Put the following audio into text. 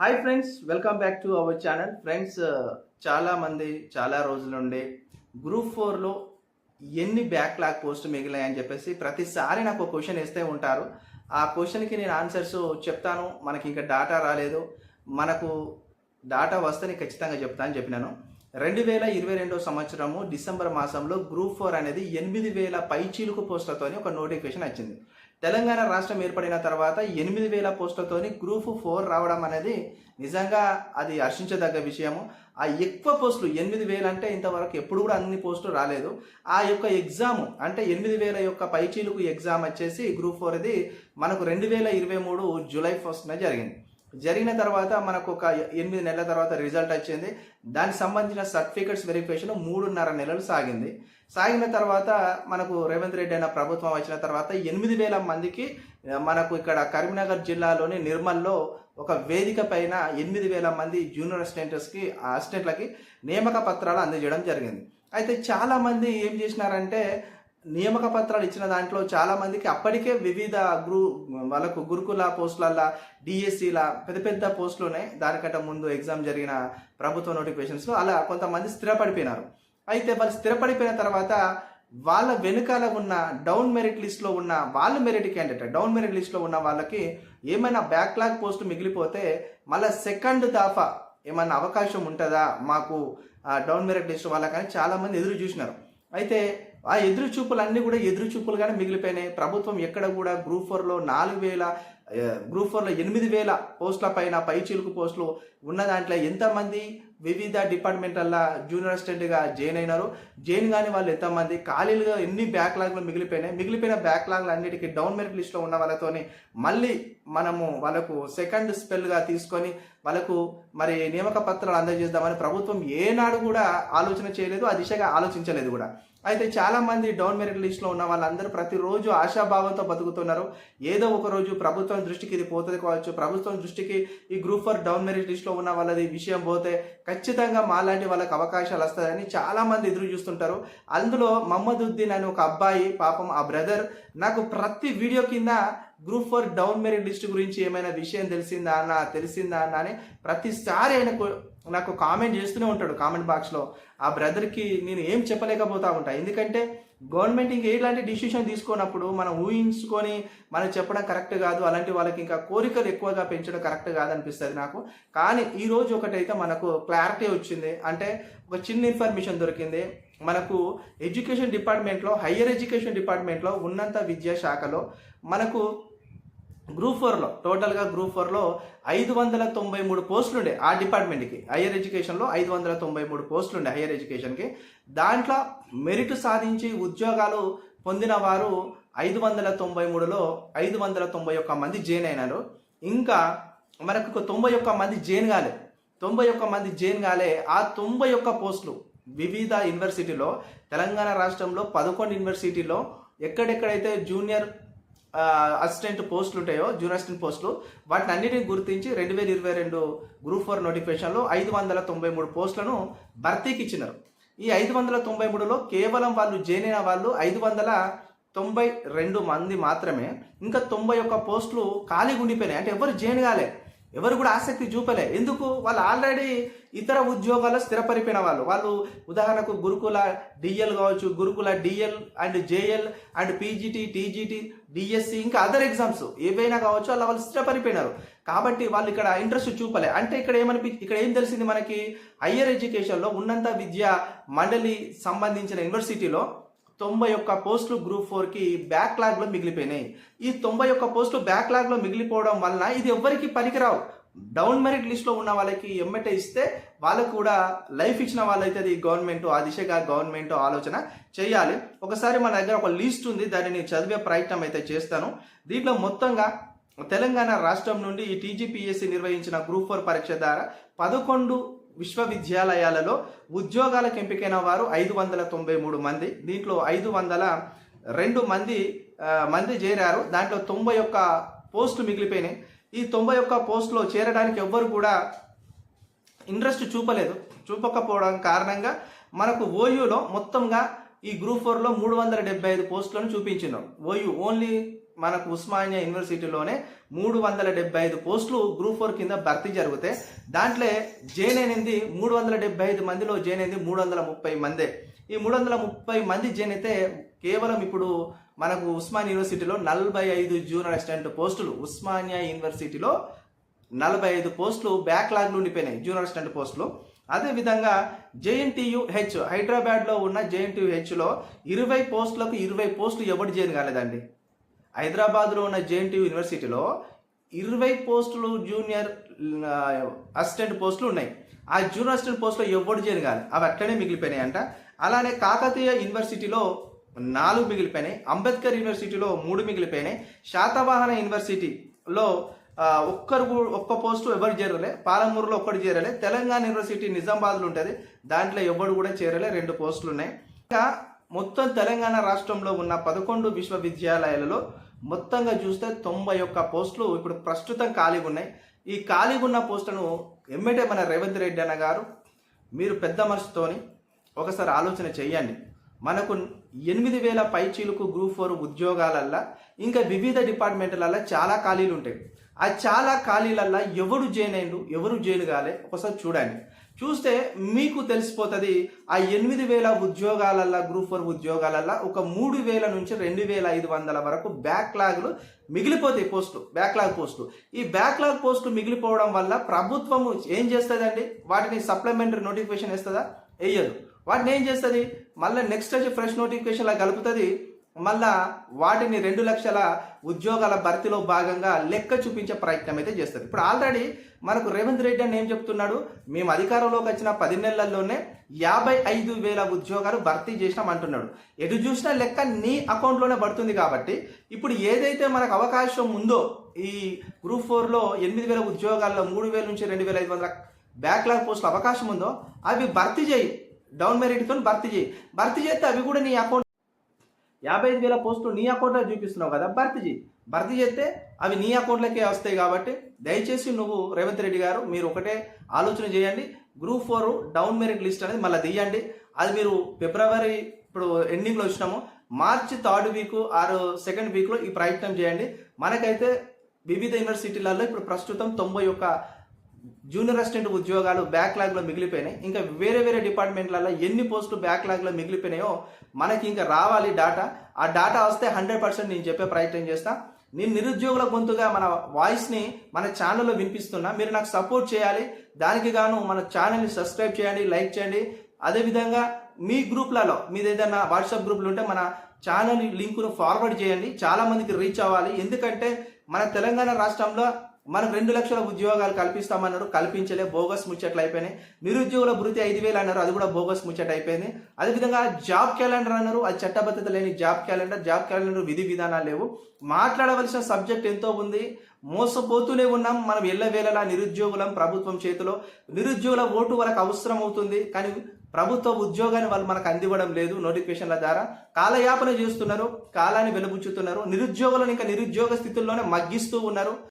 Hi friends welcome back to our channel friends చాలామంది చాలా రోజుల నుండి గ్రూప్ ఫోర్లో ఎన్ని బ్యాక్లాగ్ పోస్ట్ మిగిలాయని చెప్పేసి ప్రతిసారి నాకు ఒక క్వశ్చన్ ఇస్తే ఉంటారు. ఆ క్వశ్చన్కి నేను ఆన్సర్స్ చెప్తాను. మనకి ఇంకా డాటా రాలేదు. మనకు డాటా వస్తే నేను ఖచ్చితంగా చెప్తాను చెప్పినాను. రెండు వేల ఇరవై రెండో సంవత్సరము డిసెంబర్ మాసంలో గ్రూప్ ఫోర్ అనేది ఎనిమిది వేల పైచీలుకు పోస్టులతోని ఒక నోటిఫికేషన్ వచ్చింది. తెలంగాణ రాష్ట్రం ఏర్పడిన తర్వాత ఎనిమిది వేల పోస్టులతోని గ్రూప్ ఫోర్ రావడం అనేది నిజంగా అది హర్షించదగ్గ విషయము. ఆ ఎక్కువ పోస్టులు ఎనిమిది వేలు అంటే ఇంతవరకు ఎప్పుడు కూడా అన్ని పోస్టులు రాలేదు. ఆ యొక్క ఎగ్జామ్ అంటే ఎనిమిది వేల యొక్క పైచీలకు ఎగ్జామ్ వచ్చేసి గ్రూప్ ఫోర్ ఇది మనకు రెండు వేల ఇరవై మూడు జూలై ఫస్ట్న జరిగింది. జరిగిన తర్వాత మనకు ఒక ఎనిమిది నెలల తర్వాత రిజల్ట్ వచ్చింది. దానికి సంబంధించిన సర్టిఫికెట్స్ వెరిఫికేషన్ మూడున్నర నెలలు సాగింది. సాగిన తర్వాత మనకు రేవంత్ రెడ్డి అయిన ప్రభుత్వం వచ్చిన తర్వాత ఎనిమిది వేల మందికి మనకు ఇక్కడ కరీంనగర్ జిల్లాలోని నిర్మల్లో ఒక వేదిక పైన ఎనిమిది వేల మంది జూనియర్ అసిస్టెంట్స్కి అసిస్టెంట్లకి నియామక పత్రాలు అందజేయడం జరిగింది. అయితే చాలామంది ఏం చేసినారంటే నియామక పత్రాలు ఇచ్చిన దాంట్లో చాలా మందికి అప్పటికే వివిధ గురు వాళ్ళకు గురుకుల పోస్టులల్లా డిఎస్సిల పెద్ద పెద్ద పోస్టులు ఉన్నాయి దానికంటే ముందు ఎగ్జామ్ జరిగిన ప్రభుత్వ నోటిఫికేషన్స్లో అలా కొంతమంది స్థిరపడిపోయినారు. అయితే వాళ్ళు స్థిరపడిపోయిన తర్వాత వాళ్ళ వెనుకాల ఉన్న డౌన్ మెరిట్ లిస్ట్లో ఉన్న వాళ్ళు మెరిట్ క్యాండిడేట్ డౌన్ మెరిట్ లిస్ట్లో ఉన్న వాళ్ళకి ఏమైనా బ్యాక్లాగ్ పోస్ట్ మిగిలిపోతే మళ్ళీ సెకండ్ దాఫా ఏమైనా అవకాశం ఉంటుందా? మాకు డౌన్ మెరిట్ లిస్ట్ వాళ్ళకని చాలామంది ఎదురు చూసినారు. అయితే ఆ ఎదురు చూపులన్నీ కూడా ఎదురు చూపులుగానే మిగిలిపోయినాయి. ప్రభుత్వం ఎక్కడ కూడా గ్రూప్ ఫోర్లో నాలుగు వేల గ్రూప్ ఫోర్లో ఎనిమిది వేల పోస్టుల పైన పై చిలుకు పోస్టులు ఉన్న దాంట్లో ఎంతమంది వివిధ డిపార్ట్మెంట్లల్లో జూనియర్ అసిస్టెంట్గా జాయిన్ అయినారు? జాయిన్ కాని వాళ్ళు ఎంతమంది? ఖాళీలుగా ఎన్ని బ్యాక్లాగ్లు మిగిలిపోయినాయి? మిగిలిపోయిన బ్యాక్లాగ్లు అన్నిటికీ డౌన్ మెరిట్ లిస్ట్లో ఉన్న వాళ్ళతోని మళ్ళీ మనము వాళ్ళకు సెకండ్ స్పెల్గా తీసుకొని వాళ్ళకు మరి నియామక పత్రాలు అందజేద్దామని ప్రభుత్వం ఏనాడు కూడా ఆలోచన చేయలేదు ఆ దిశగా ఆలోచించలేదు కూడా. అయితే చాలా మంది డౌన్ మెరిట్ లిస్ట్లో ఉన్న వాళ్ళందరూ ప్రతిరోజు ఆశాభావంతో బతుకుతున్నారు. ఏదో ఒక రోజు ప్రభుత్వం దృష్టికి ఇది పోతుంది కావచ్చు. ప్రభుత్వం దృష్టికి ఈ గ్రూప్ ఫర్ డౌన్ మెరిట్ లిస్ట్లో ఉన్న వాళ్ళది విషయం పోతే ఖచ్చితంగా మాలాంటి వాళ్ళకి అవకాశాలు వస్తాయని చాలా మంది ఎదురు చూస్తుంటారు. అందులో మహమ్మదుద్దీన్ అని ఒక అబ్బాయి పాపం ఆ బ్రదర్ నాకు ప్రతి వీడియో కింద group four down merit list గురించి ఏమైనా విషయం తెలిసిందా అన్న తెలిసిందా అన్న అని ప్రతిసారి ఆయన నాకు కామెంట్ చేస్తూనే ఉంటాడు కామెంట్ బాక్స్లో ఆ బ్రదర్కి నేను ఏం చెప్పలేకపోతా ఉంటా. ఎందుకంటే గవర్నమెంట్ ఇంకా ఎలాంటి డిసిషన్ తీసుకున్నప్పుడు మనం ఊహించుకొని మనం చెప్పడం కరెక్ట్ కాదు. అలాంటి వాళ్ళకి ఇంకా కోరికలు ఎక్కువగా పెంచడం కరెక్ట్ కాదనిపిస్తుంది నాకు. కానీ ఈరోజు ఒకటైతే మనకు క్లారిటీ వచ్చింది. అంటే ఒక చిన్న ఇన్ఫర్మేషన్ దొరికింది. మనకు ఎడ్యుకేషన్ డిపార్ట్మెంట్లో హయ్యర్ ఎడ్యుకేషన్ డిపార్ట్మెంట్లో ఉన్నత విద్యా శాఖలో మనకు గ్రూప్ ఫోర్లో టోటల్గా గ్రూప్ ఫోర్లో ఐదు వందల తొంభై మూడు పోస్టులు ఉండే ఆ డిపార్ట్మెంట్కి. హయ్యర్ ఎడ్యుకేషన్లో ఐదు వందల తొంభై మూడు పోస్టులు ఉండే హయ్యర్ ఎడ్యుకేషన్కి దాంట్లో మెరిట్ సాధించి ఉద్యోగాలు పొందిన వారు ఐదు వందల తొంభై మూడులో ఐదు వందల తొంభై ఒక్క మంది జైన్ అయినారు. ఇంకా మనకు ఒక తొంభై ఒక్క మంది జైన్ కాలే. తొంభై ఒక్క మంది జైన్ కాలే. ఆ తొంభై ఒక్క పోస్టులు వివిధ యూనివర్సిటీలో తెలంగాణ రాష్ట్రంలో పదకొండు యూనివర్సిటీలో ఎక్కడెక్కడైతే జూనియర్ అసిస్టెంట్ పోస్టులు ఉంటాయో జూనియర్ అసిస్టెంట్ పోస్టులు వాటిని అన్నిటిని గుర్తించి రెండు వేల ఇరవై రెండు గ్రూప్ ఫోర్ నోటిఫికేషన్లో ఐదు వందల తొంభై మూడు పోస్టులను భర్తీకి ఇచ్చినారు. ఈ ఐదు వందల తొంభై మూడులో కేవలం వాళ్ళు జాయిన్ అయిన వాళ్ళు ఐదు వందల తొంభై రెండు మంది మాత్రమే. ఇంకా తొంభై ఒక్క పోస్టులు ఖాళీగా ఉండిపోయినాయి. అంటే ఎవరు జాయిన్ కాలే. ఎవరు కూడా ఆసక్తి చూపలే. ఎందుకు? వాళ్ళు ఆల్రెడీ ఇతర ఉద్యోగాల్లో స్థిరపరిపోయిన వాళ్ళు. వాళ్ళు ఉదాహరణకు గురుకుల డిఎల్ కావచ్చు Gurukula DL and JL and PGT TGT DSC ఇంకా అదర్ ఎగ్జామ్స్ ఏవైనా కావచ్చు అలా వాళ్ళు స్థిరపరిపోయినారు కాబట్టి వాళ్ళు ఇక్కడ ఇంట్రెస్ట్ చూపలే. అంటే ఇక్కడ ఏమనిపి ఇక్కడ ఏం తెలిసింది మనకి? హయ్యర్ ఎడ్యుకేషన్లో ఉన్నంత విద్యా మండలి సంబంధించిన యూనివర్సిటీలో తొంభై ఒక్క పోస్టులు గ్రూప్ ఫోర్కి బ్యాక్లాగ్లో మిగిలిపోయినాయి. ఈ తొంభై ఒక్క పోస్టులు బ్యాక్లాగ్లో మిగిలిపోవడం వలన ఇది ఎవ్వరికి పనికిరావు. డౌన్ మెరిట్ లిస్ట్లో ఉన్న వాళ్ళకి ఎమ్మటే ఇస్తే వాళ్ళకు కూడా లైఫ్ ఇచ్చిన వాళ్ళైతే అది గవర్నమెంట్ ఆ దిశగా గవర్నమెంట్ ఆలోచన చేయాలి. ఒకసారి మన దగ్గర ఒక లిస్ట్ ఉంది దాన్ని నేను చదివే ప్రయత్నం అయితే చేస్తాను. దీంట్లో మొత్తంగా తెలంగాణ రాష్ట్రం నుండి ఈ టీజీపీఎస్సీ నిర్వహించిన గ్రూప్ ఫోర్ పరీక్ష ద్వారా పదకొండు విశ్వవిద్యాలయాలలో ఉద్యోగాలకు ఎంపికైన వారు ఐదు వందల తొంభై మూడు మంది. దీంట్లో ఐదు వందల రెండు మంది మంది చేరారు. దాంట్లో తొంభై ఒక్క పోస్టు మిగిలిపోయినాయి. ఈ తొంభై ఒక్క పోస్టులో చేరడానికి ఎవ్వరు కూడా ఇంట్రెస్ట్ చూపలేదు. చూపకపోవడం కారణంగా మనకు ఓయూలో మొత్తంగా ఈ గ్రూప్ ఫోర్లో మూడు వందల డెబ్బై ఐదు పోస్టులను చూపించినాం. ఓయూ ఓన్లీ మనకు ఉస్మానియా యూనివర్సిటీలోనే మూడు వందల డెబ్బై ఐదు పోస్టులు గ్రూప్ ఫోర్ కింద భర్తీ జరిగితే దాంట్లో జైన్ అయినది మూడు వందల డెబ్బై ఐదు మందిలో జైన్ అయింది మూడు వందల ముప్పై మందే. ఈ మూడు వందల ముప్పై మంది జైన్ అయితే కేవలం ఇప్పుడు మనకు ఉస్మాన్ యూనివర్సిటీలో నలభై ఐదు జూనియర్ అసిస్టెంట్ పోస్టులు ఉస్మానియా యూనివర్సిటీలో నలభై ఐదు పోస్టులు బ్యాక్లాగ్లు ఉండిపోయినాయి జూనియర్ అసిస్టెంట్ పోస్టులు. అదేవిధంగా జేఎన్టీయు హెచ్ హైదరాబాద్లో ఉన్న జేఎన్టీయు హెచ్లో ఇరవై పోస్టులకు ఇరవై పోస్టులు ఎవరు చేయను కాలేదండి? హైదరాబాద్లో ఉన్న జేఎన్టీయు యూనివర్సిటీలో ఇరవై పోస్టులు జూనియర్ అసిస్టెంట్ పోస్టులు ఉన్నాయి. ఆ జూనియర్ అసిస్టెంట్ పోస్టులో ఎవరు చేయను కాదు అవి అట్లనే మిగిలిపోయినాయి అంట అలానే కాకతీయ యూనివర్సిటీలో నాలుగు మిగిలిపోయినాయి. అంబేద్కర్ యూనివర్సిటీలో మూడు మిగిలిపోయినాయి. శాతవాహన యూనివర్సిటీలో ఒక్కరు ఒక్క పోస్టు ఎవరు చేరలే. పాలమూరులో ఒక్కడు చేరలే. తెలంగాణ యూనివర్సిటీ నిజామాబాద్లో ఉంటుంది. దాంట్లో ఎవడు కూడా చేరలే. రెండు పోస్టులు ఉన్నాయి ఇంకా మొత్తం తెలంగాణ రాష్ట్రంలో ఉన్న పదకొండు విశ్వవిద్యాలయాలలో మొత్తంగా చూస్తే తొంభై ఒక్క పోస్టులు ఇప్పుడు ప్రస్తుతం ఖాళీగా ఉన్నాయి. ఈ ఖాళీగా ఉన్న పోస్టును ఎమ్మెటే మన రేవంత్ రెడ్డి అన్న గారు మీరు పెద్ద మనసుతోని ఒకసారి ఆలోచన చేయండి. మనకు ఎనిమిది వేల పైచీలకు గ్రూప్ ఫోర్ ఉద్యోగాలల్లో ఇంకా వివిధ డిపార్ట్మెంట్లల్లో చాలా ఖాళీలు ఉంటాయి. ఆ చాలా ఖాళీలల్లో ఎవరు జాయిన్ అయిండు ఎవరు జాయిన్ కాలే ఒకసారి చూడండి. చూస్తే మీకు తెలిసిపోతుంది ఆ ఎనిమిది వేల ఉద్యోగాలల్లో గ్రూప్ ఫోర్ ఉద్యోగాలల్లో ఒక మూడు వేల నుంచి రెండు వేల ఐదు వందల వరకు బ్యాక్లాగ్లు మిగిలిపోతాయి పోస్టులు బ్యాక్లాగ్ పోస్టులు ఈ బ్యాక్లాగ్ పోస్టులు మిగిలిపోవడం వల్ల ప్రభుత్వము ఏం చేస్తుందండి? వాటిని సప్లిమెంటరీ నోటిఫికేషన్ ఇస్తుందా వేయదు. వాటిని ఏం చేస్తుంది? మళ్ళీ నెక్స్ట్ వచ్చి ఫ్రెష్ నోటిఫికేషన్లా కలుపుతుంది. మళ్ళా వాటిని రెండు లక్షల ఉద్యోగాల భర్తీలో భాగంగా లెక్క చూపించే ప్రయత్నం అయితే చేస్తుంది ఇప్పుడు ఆల్రెడీ మనకు రేవంత్ రెడ్డి అని ఏం చెప్తున్నాడు? మేము అధికారంలోకి వచ్చిన పది నెలల్లోనే యాభై ఐదు వేల ఉద్యోగాలు భర్తీ చేసినాం అంటున్నాడు. ఎటు చూసినా లెక్క నీ అకౌంట్లోనే పడుతుంది కాబట్టి ఇప్పుడు ఏదైతే మనకు అవకాశం ఉందో ఈ గ్రూప్ ఫోర్లో ఎనిమిది వేల ఉద్యోగాల్లో మూడు వేల నుంచి రెండు వేల ఐదు వందల బ్యాక్లాగ్ పోస్టులు అవకాశం ఉందో అవి భర్తీ చేయి. డౌన్ మెరిట్తో భర్తీ చేయి. భర్తీ చేస్తే అవి కూడా నీ అకౌంట్ యాభై ఐదు వేల పోస్టులు నీ అకౌంట్లో చూపిస్తున్నావు కదా భర్తీ చేయి భర్తీ చేస్తే అవి నీ అకౌంట్లోకే వస్తాయి కాబట్టి దయచేసి నువ్వు రేవంత్ రెడ్డి గారు మీరు ఒకటే ఆలోచన చేయండి. Group four down merit list అనేది మళ్ళీ తీయండి. అది మీరు ఫిబ్రవరి ఇప్పుడు ఎండింగ్లో వచ్చినాము మార్చి థర్డ్ వీక్ ఆరు సెకండ్ వీక్లో ఈ ప్రయత్నం చేయండి. మనకైతే వివిధ యూనివర్సిటీలలో ఇప్పుడు ప్రస్తుతం తొంభై ఒక్క జూనియర్ అసిస్టెంట్ ఉద్యోగాలు బ్యాక్లాగ్లో మిగిలిపోయినాయి. ఇంకా వేరే వేరే డిపార్ట్మెంట్లలో ఎన్ని పోస్టులు బ్యాక్లాగ్లో మిగిలిపోయినాయో మనకి ఇంకా రావాలి డాటా ఆ డాటా వస్తే హండ్రెడ్ పర్సెంట్ నేను చెప్పే ప్రయత్నం చేస్తా. నేను నిరుద్యోగుల గొంతుగా మన వాయిస్ని మన ఛానల్లో వినిపిస్తున్నా. మీరు నాకు సపోర్ట్ చేయాలి. దానికి గాను మన ఛానల్ని సబ్స్క్రైబ్ చేయండి లైక్ చేయండి. అదేవిధంగా మీ గ్రూప్లలో మీది ఏదైనా వాట్సాప్ గ్రూప్లు ఉంటే మన ఛానల్ లింకును ఫార్వర్డ్ చేయండి. చాలామందికి రీచ్ అవ్వాలి. ఎందుకంటే మన తెలంగాణ రాష్ట్రంలో మనకు రెండు లక్షల ఉద్యోగాలు కల్పిస్తామన్నారు కల్పించలే బోగస్ ముచ్చట్లు అయిపోయినాయి. నిరుద్యోగుల భృతి ఐదు వేలు అన్నారు అది కూడా బోగస్ ముచ్చట అయిపోయింది. అదేవిధంగా జాబ్ క్యాలెండర్ అన్నారు అది చట్టబద్ధత లేని జాబ్ క్యాలెండర్ జాబ్ క్యాలెండర్ విధి విధానాలు లేవు. మాట్లాడవలసిన సబ్జెక్ట్ ఎంతో ఉంది. మోసపోతూనే ఉన్నాం మనం ఎల్లవేళలా నిరుద్యోగులం ప్రభుత్వం చేతిలో. నిరుద్యోగుల ఓటు వాళ్ళకి అవసరం అవుతుంది కానీ ప్రభుత్వ ఉద్యోగాన్ని వాళ్ళు మనకు అందివ్వడం లేదు నోటిఫికేషన్ల ద్వారా. కాలయాపన చేస్తున్నారు కాలాన్ని వెలుబుచ్చుతున్నారు. నిరుద్యోగులను ఇంకా నిరుద్యోగ స్థితుల్లోనే మగ్గిస్తూ ఉన్నారు.